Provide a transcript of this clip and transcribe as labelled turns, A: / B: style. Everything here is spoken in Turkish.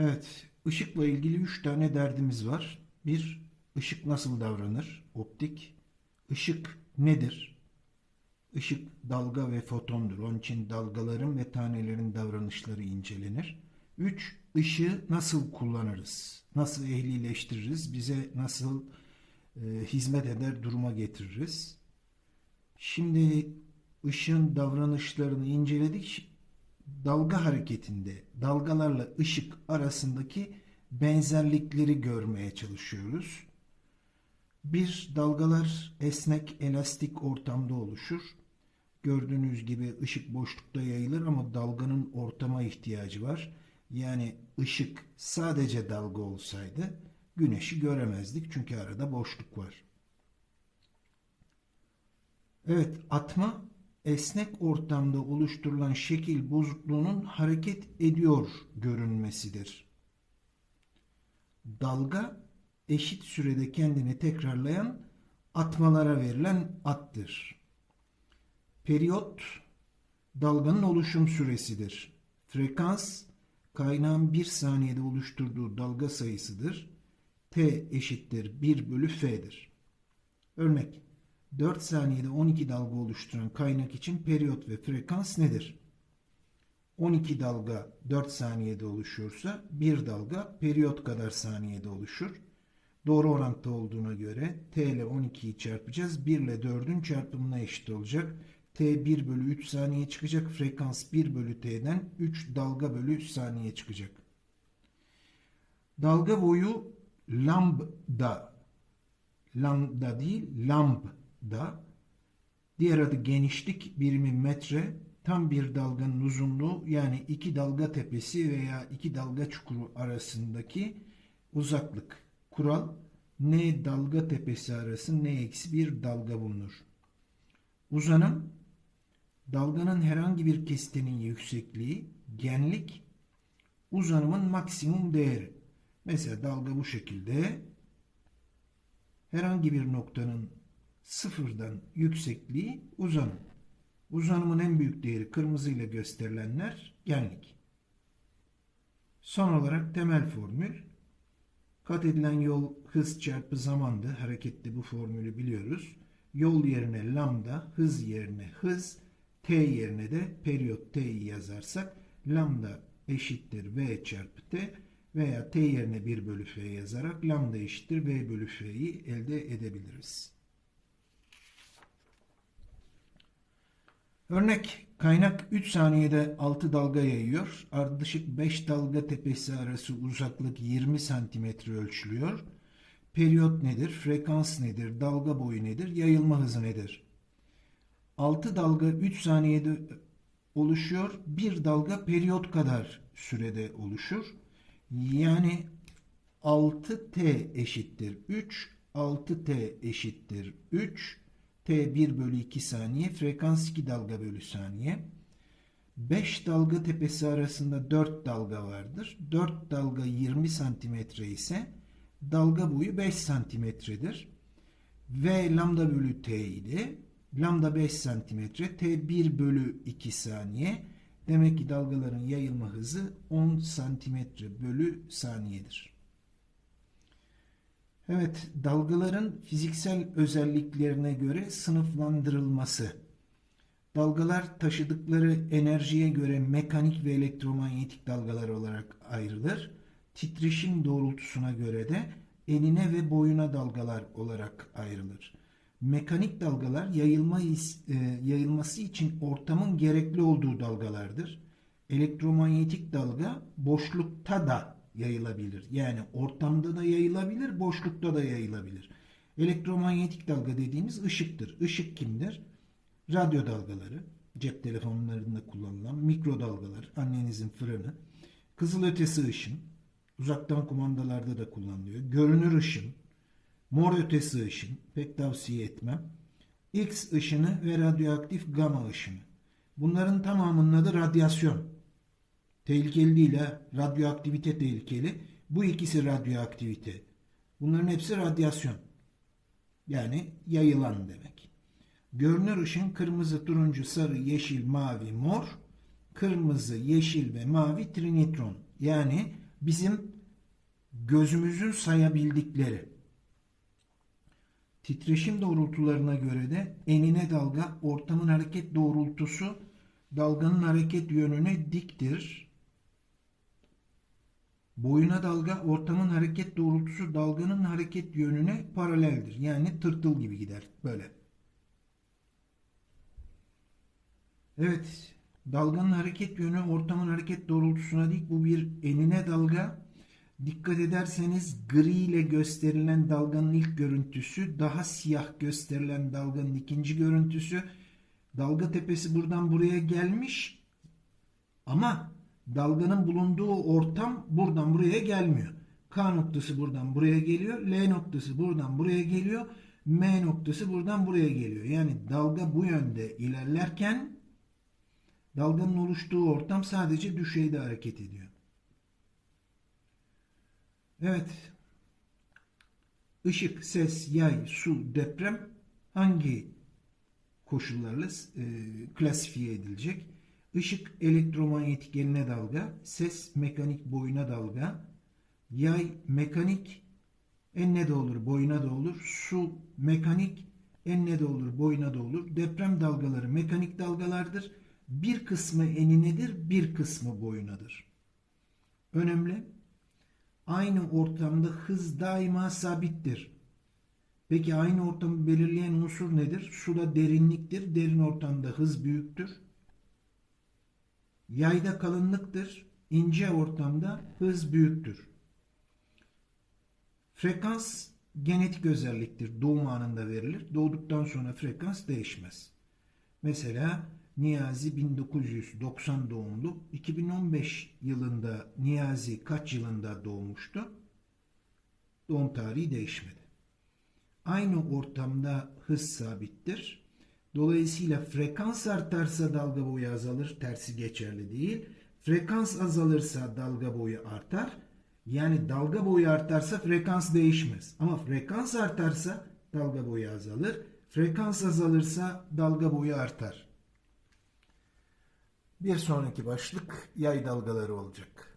A: Evet, ışıkla ilgili üç tane derdimiz var. Bir, ışık nasıl davranır? Optik. Işık nedir? Işık dalga ve fotondur. Onun için dalgaların ve tanelerin davranışları incelenir. Üç, ışığı nasıl kullanırız? Nasıl ehlileştiririz? Bize nasıl e, hizmet eder duruma getiririz? Şimdi ışığın davranışlarını inceledik. Dalga hareketinde dalgalarla ışık arasındaki benzerlikleri görmeye çalışıyoruz. Bir, dalgalar esnek, elastik ortamda oluşur. Gördüğünüz gibi ışık boşlukta yayılır ama dalganın ortama ihtiyacı var. Yani ışık sadece dalga olsaydı güneşi göremezdik çünkü arada boşluk var. Evet, atma esnek ortamda oluşturulan şekil bozukluğunun hareket ediyor görünmesidir. Dalga eşit sürede kendini tekrarlayan atmalara verilen attır. Periyot dalganın oluşum süresidir. Frekans kaynağın bir saniyede oluşturduğu dalga sayısıdır. T eşittir 1 bölü F'dir. Örnek 4 saniyede 12 dalga oluşturan kaynak için periyot ve frekans nedir? 12 dalga 4 saniyede oluşuyorsa bir dalga periyot kadar saniyede oluşur. Doğru orantıda olduğuna göre t ile 12'yi çarpacağız. 1 ile 4'ün çarpımına eşit olacak. t 1 bölü 3 saniye çıkacak. Frekans 1 bölü t'den 3 dalga bölü saniye çıkacak. Dalga boyu lambda lambda değil lambda diğer adı genişlik birimi metre tam bir dalganın uzunluğu yani iki dalga tepesi veya iki dalga çukuru arasındaki uzaklık. Kural n dalga tepesi arası n eksi bir dalga bulunur. Uzanım dalganın herhangi bir kesitenin yüksekliği, genlik uzanımın maksimum değeri. Mesela dalga bu şekilde herhangi bir noktanın sıfırdan yüksekliği uzanım. Uzanımın en büyük değeri kırmızı ile gösterilenler genlik. Son olarak temel formül kat edilen yol hız çarpı zamandı. Harekette bu formülü biliyoruz. Yol yerine lambda, hız yerine hız, t yerine de periyot t'yi yazarsak lambda eşittir v çarpı t veya t yerine 1 bölü f yazarak lambda eşittir v bölü f'yi elde edebiliriz. Örnek kaynak 3 saniyede 6 dalga yayıyor. Ardışık 5 dalga tepesi arası uzaklık 20 santimetre ölçülüyor. Periyot nedir? Frekans nedir? Dalga boyu nedir? Yayılma hızı nedir? 6 dalga 3 saniyede oluşuyor. Bir dalga periyot kadar sürede oluşur. Yani 6t eşittir 3, 6t eşittir 3, t 1 bölü 2 saniye, frekans 2 dalga bölü saniye. 5 dalga tepesi arasında 4 dalga vardır. 4 dalga 20 santimetre ise dalga boyu 5 santimetredir. V lambda bölü t idi. Lambda 5 santimetre, t 1 bölü 2 saniye. Demek ki dalgaların yayılma hızı 10 santimetre bölü saniyedir. Evet, dalgaların fiziksel özelliklerine göre sınıflandırılması. Dalgalar taşıdıkları enerjiye göre mekanik ve elektromanyetik dalgalar olarak ayrılır. Titreşim doğrultusuna göre de enine ve boyuna dalgalar olarak ayrılır. Mekanik dalgalar yayılma, e, yayılması için ortamın gerekli olduğu dalgalardır. Elektromanyetik dalga boşlukta da yayılabilir. Yani ortamda da yayılabilir, boşlukta da yayılabilir. Elektromanyetik dalga dediğimiz ışıktır. Işık kimdir? Radyo dalgaları, cep telefonlarında kullanılan mikrodalgalar, annenizin fırını, kızılötesi ışın, uzaktan kumandalarda da kullanılıyor. Görünür ışın, mor ötesi ışın, pek tavsiye etmem. X ışını ve radyoaktif gama ışını. Bunların tamamının adı radyasyon. Tehlikeli ha. Radyoaktivite tehlikeli. Bu ikisi radyoaktivite. Bunların hepsi radyasyon. Yani yayılan demek. Görünür ışın kırmızı, turuncu, sarı, yeşil, mavi, mor. Kırmızı, yeşil ve mavi trinitron. Yani bizim gözümüzün sayabildikleri. Titreşim doğrultularına göre de enine dalga ortamın hareket doğrultusu dalganın hareket yönüne diktir. Boyuna dalga ortamın hareket doğrultusu dalganın hareket yönüne paraleldir. Yani tırtıl gibi gider böyle. Evet, dalganın hareket yönü ortamın hareket doğrultusuna dik. Bu bir enine dalga. Dikkat ederseniz gri ile gösterilen dalganın ilk görüntüsü, daha siyah gösterilen dalganın ikinci görüntüsü. Dalga tepesi buradan buraya gelmiş ama dalganın bulunduğu ortam buradan buraya gelmiyor. K noktası buradan buraya geliyor. L noktası buradan buraya geliyor. M noktası buradan buraya geliyor. Yani dalga bu yönde ilerlerken dalganın oluştuğu ortam sadece düşeyde hareket ediyor. Evet. Işık, ses, yay, su, deprem hangi koşullarla e, klasifiye edilecek? Işık elektromanyetik eline dalga, ses mekanik boyuna dalga, yay mekanik enine de olur, boyuna da olur, su mekanik enine de olur, boyuna da olur. Deprem dalgaları mekanik dalgalardır. Bir kısmı eninedir, bir kısmı boyunadır. Önemli. Aynı ortamda hız daima sabittir. Peki aynı ortamı belirleyen unsur nedir? Suda derinliktir. Derin ortamda hız büyüktür. Yayda kalınlıktır. İnce ortamda hız büyüktür. Frekans genetik özelliktir. Doğum anında verilir. Doğduktan sonra frekans değişmez. Mesela Niyazi 1990 doğumlu. 2015 yılında Niyazi kaç yılında doğmuştu? Doğum tarihi değişmedi. Aynı ortamda hız sabittir. Dolayısıyla frekans artarsa dalga boyu azalır, tersi geçerli değil. Frekans azalırsa dalga boyu artar. Yani dalga boyu artarsa frekans değişmez. Ama frekans artarsa dalga boyu azalır. Frekans azalırsa dalga boyu artar. Bir sonraki başlık yay dalgaları olacak.